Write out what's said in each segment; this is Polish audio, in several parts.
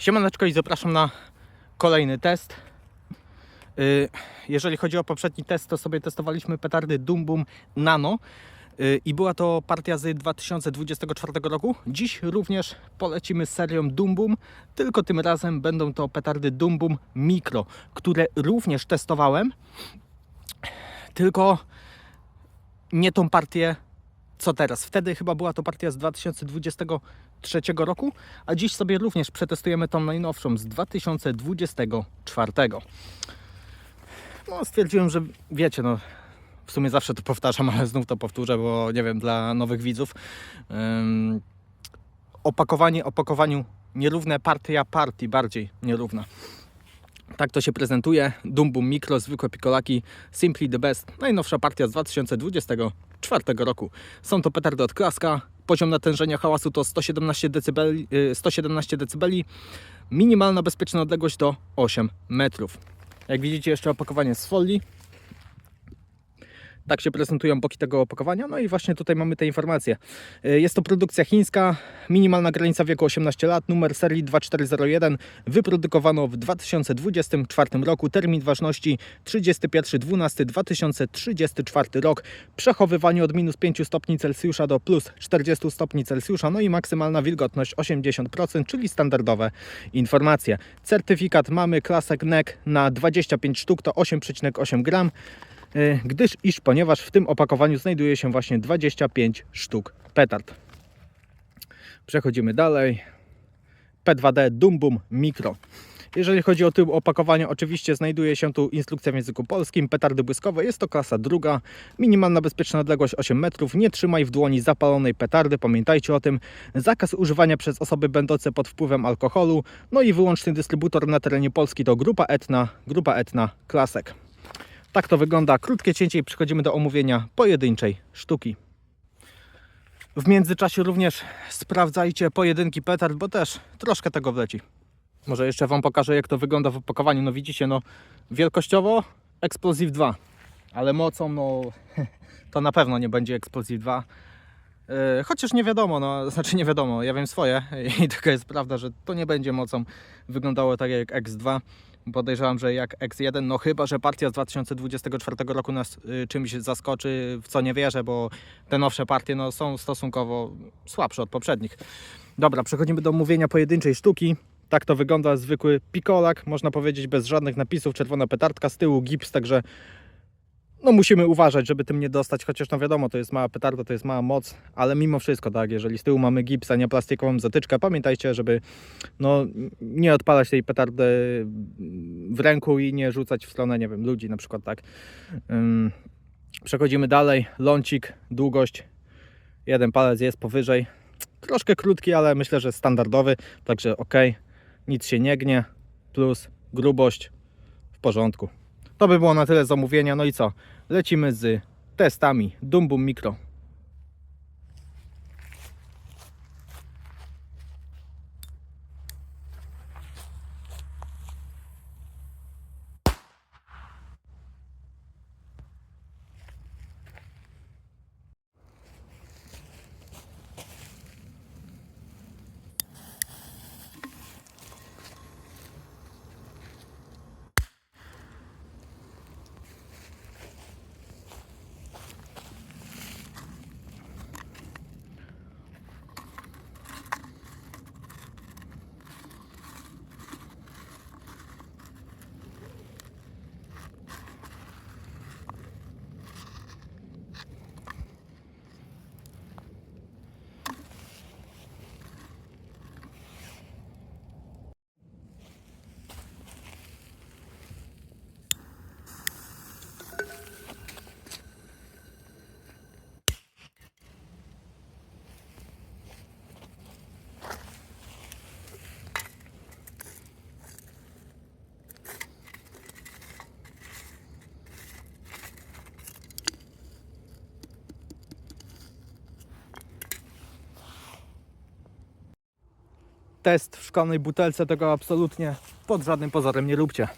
Siemaneczko i zapraszam na kolejny test. Y, Jeżeli chodzi o poprzedni test, to sobie testowaliśmy petardy Dum Boom Nano y, i była to partia z 2024 roku. Dziś również polecimy serią Dum Boom, tylko tym razem będą to petardy Dum Boom Micro, które również testowałem, tylko nie tą partię co teraz. Wtedy chyba była to partia z 2023 roku, a dziś sobie również przetestujemy tą najnowszą z 2024. No, stwierdziłem, że wiecie, no w sumie zawsze to powtarzam, ale znów to powtórzę, bo nie wiem, dla nowych widzów. Ym, opakowanie opakowaniu nierówne, partia partii bardziej nierówna. Tak to się prezentuje. Dum Boom Micro, zwykłe pikolaki, Simply the Best. Najnowsza partia z 2024 roku. Są to petardy od Klaska. Poziom natężenia hałasu to 117 dB, 117 dB. Minimalna bezpieczna odległość to 8 metrów. Jak widzicie jeszcze opakowanie z folii. Tak się prezentują boki tego opakowania. No i właśnie tutaj mamy te informacje. Y, Jest to produkcja chińska, minimalna granica wieku 18 lat, numer serii 2401. Wyprodukowano w 2024 roku. Termin ważności 31.12.2034 rok. Przechowywanie od minus 5 stopni Celsjusza do plus 40 stopni Celsjusza. No i maksymalna wilgotność 80%, czyli standardowe informacje. Certyfikat mamy klasek NEC na 25 sztuk, to 8,8 gram gdyż iż ponieważ w tym opakowaniu znajduje się właśnie 25 sztuk petard. Przechodzimy dalej. P2D Dum Boom Micro. Jeżeli chodzi o typ opakowania, oczywiście znajduje się tu instrukcja w języku polskim. Petardy błyskowe jest to klasa druga. Minimalna bezpieczna odległość 8 metrów. Nie trzymaj w dłoni zapalonej petardy, pamiętajcie o tym. Zakaz używania przez osoby będące pod wpływem alkoholu. No i wyłączny dystrybutor na terenie Polski to Grupa Etna, Grupa Etna Klasek. Tak to wygląda. Krótkie cięcie i przechodzimy do omówienia pojedynczej sztuki. W międzyczasie również sprawdzajcie pojedynki petard, bo też troszkę tego wleci. Może jeszcze Wam pokażę, jak to wygląda w opakowaniu. No widzicie, no wielkościowo Explosive 2, ale mocą, no to na pewno nie będzie Explosive 2. Yy, Chociaż nie wiadomo, no, znaczy nie wiadomo, ja wiem swoje i taka jest prawda, że to nie będzie mocą wyglądało tak jak X2. Podejrzewam, że jak X1, no chyba, że partia z 2024 roku nas y, czymś zaskoczy, w co nie wierzę, bo te nowsze partie no, są stosunkowo słabsze od poprzednich. Dobra, przechodzimy do mówienia pojedynczej sztuki. Tak to wygląda zwykły pikolak, można powiedzieć bez żadnych napisów, czerwona petardka, z tyłu gips, także no musimy uważać, żeby tym nie dostać, chociaż no wiadomo, to jest mała petarda, to jest mała moc, ale mimo wszystko, tak, jeżeli z tyłu mamy gips, a nie plastikową zatyczkę, pamiętajcie, żeby no, nie odpalać tej petardy w ręku i nie rzucać w stronę, nie wiem, ludzi na przykład, tak. Przechodzimy dalej, lącik, długość, jeden palec jest powyżej, troszkę krótki, ale myślę, że standardowy, także ok, nic się nie gnie, plus grubość w porządku. To by było na tyle zamówienia. No i co? Lecimy z testami Dum Boom Micro. Test w szklanej butelce tego absolutnie pod żadnym pozorem nie róbcie.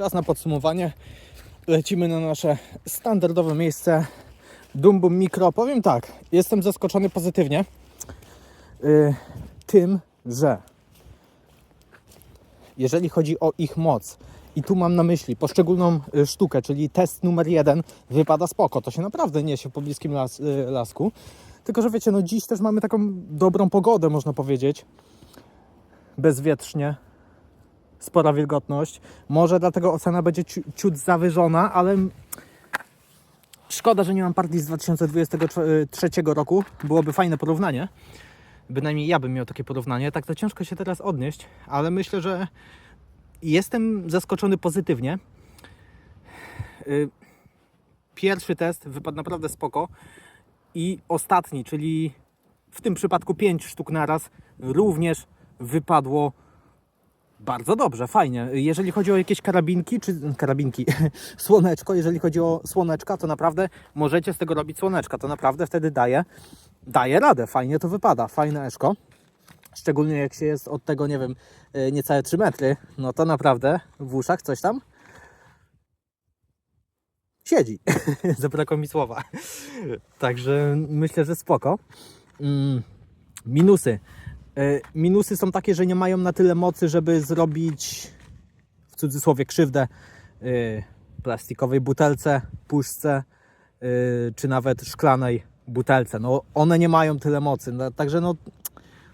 Czas na podsumowanie. Lecimy na nasze standardowe miejsce Dum Bum Mikro. Powiem tak, jestem zaskoczony pozytywnie y, tym, że jeżeli chodzi o ich moc, i tu mam na myśli poszczególną y, sztukę, czyli test numer jeden, wypada spoko. To się naprawdę niesie po bliskim las, y, lasku. Tylko, że wiecie, no dziś też mamy taką dobrą pogodę, można powiedzieć. Bezwietrznie, spora wilgotność. Może dlatego ocena będzie ciu, ciut zawyżona, ale szkoda, że nie mam partii z 2023 roku. Byłoby fajne porównanie. Bynajmniej ja bym miał takie porównanie. Tak to ciężko się teraz odnieść, ale myślę, że jestem zaskoczony pozytywnie. Y, Pierwszy test wypadł naprawdę spoko. I ostatni, czyli w tym przypadku 5 sztuk naraz, również wypadło bardzo dobrze, fajnie. Jeżeli chodzi o jakieś karabinki, czy karabinki, słoneczko, jeżeli chodzi o słoneczka, to naprawdę możecie z tego robić słoneczka. To naprawdę wtedy daje, daje radę, fajnie to wypada, fajne eszko. Szczególnie jak się jest od tego, nie wiem, e, niecałe 3 metry, no to naprawdę w uszach coś tam siedzi. Zabrakło mi słowa. Także myślę, że spoko. Mm, minusy. E, Minusy są takie, że nie mają na tyle mocy, żeby zrobić w cudzysłowie krzywdę e, plastikowej butelce, puszce e, czy nawet szklanej butelce. No, one nie mają tyle mocy, no, także no,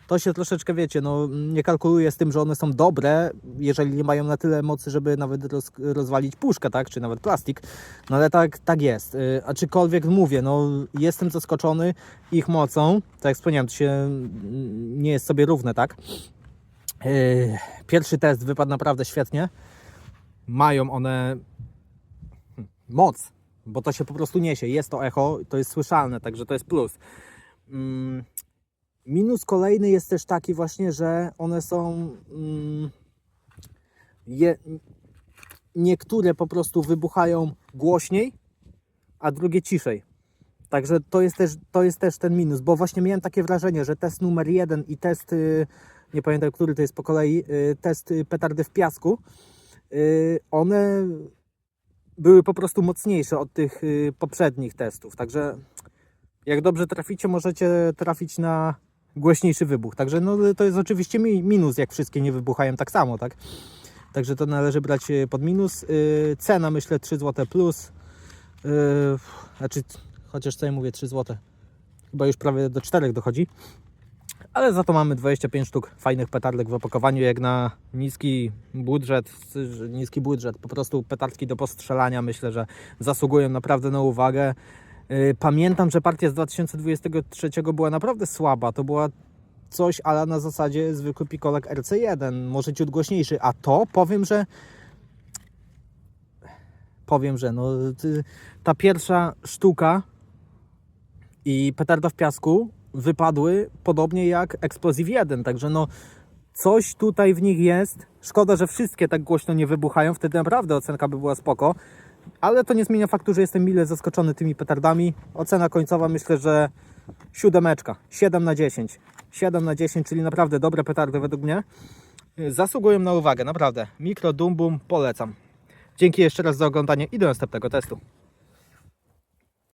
to się troszeczkę, wiecie, no, nie kalkuluje z tym, że one są dobre, jeżeli nie mają na tyle mocy, żeby nawet roz, rozwalić puszkę, tak, czy nawet plastik, no ale tak, tak jest. Y, Aczkolwiek mówię, no, jestem zaskoczony ich mocą, tak jak wspomniałem, to się mm, nie jest sobie równe, tak. Y, Pierwszy test wypadł naprawdę świetnie. Mają one hmm, moc, bo to się po prostu niesie. Jest to echo, to jest słyszalne, także to jest plus. Minus kolejny jest też taki właśnie, że one są mm, je, niektóre po prostu wybuchają głośniej, a drugie ciszej. Także to jest, też, to jest też ten minus, bo właśnie miałem takie wrażenie, że test numer jeden i test, y, nie pamiętam który to jest po kolei, y, test y, petardy w piasku, one były po prostu mocniejsze od tych poprzednich testów. Także jak dobrze traficie, możecie trafić na głośniejszy wybuch. Także no, to jest oczywiście mi- minus, jak wszystkie nie wybuchają tak samo, tak? Także to należy brać e, pod minus. Yy, Cena myślę 3 zł plus. Yy, Znaczy, chociaż co ja mówię 3 zł. Chyba już prawie do 4 dochodzi. Ale za to mamy 25 sztuk fajnych petardek w opakowaniu, jak na niski budżet, że niski budżet, po prostu petardki do postrzelania myślę, że zasługują naprawdę na uwagę. Yy, Pamiętam, że partia z 2023 była naprawdę słaba. To była coś ale na zasadzie zwykły pikolek RC1, może ciut głośniejszy, a to powiem, że powiem, że no, ta pierwsza sztuka i petarda w piasku wypadły podobnie jak Explosive 1, także no coś tutaj w nich jest. Szkoda, że wszystkie tak głośno nie wybuchają, wtedy naprawdę ocenka by była spoko. Ale to nie zmienia faktu, że jestem mile zaskoczony tymi petardami. Ocena końcowa myślę, że siódemeczka, 7 na 10. 7 na 10, czyli naprawdę dobre petardy według mnie. Zasługują na uwagę, naprawdę. Mikro Dum Bum polecam. Dzięki jeszcze raz za oglądanie i do następnego testu.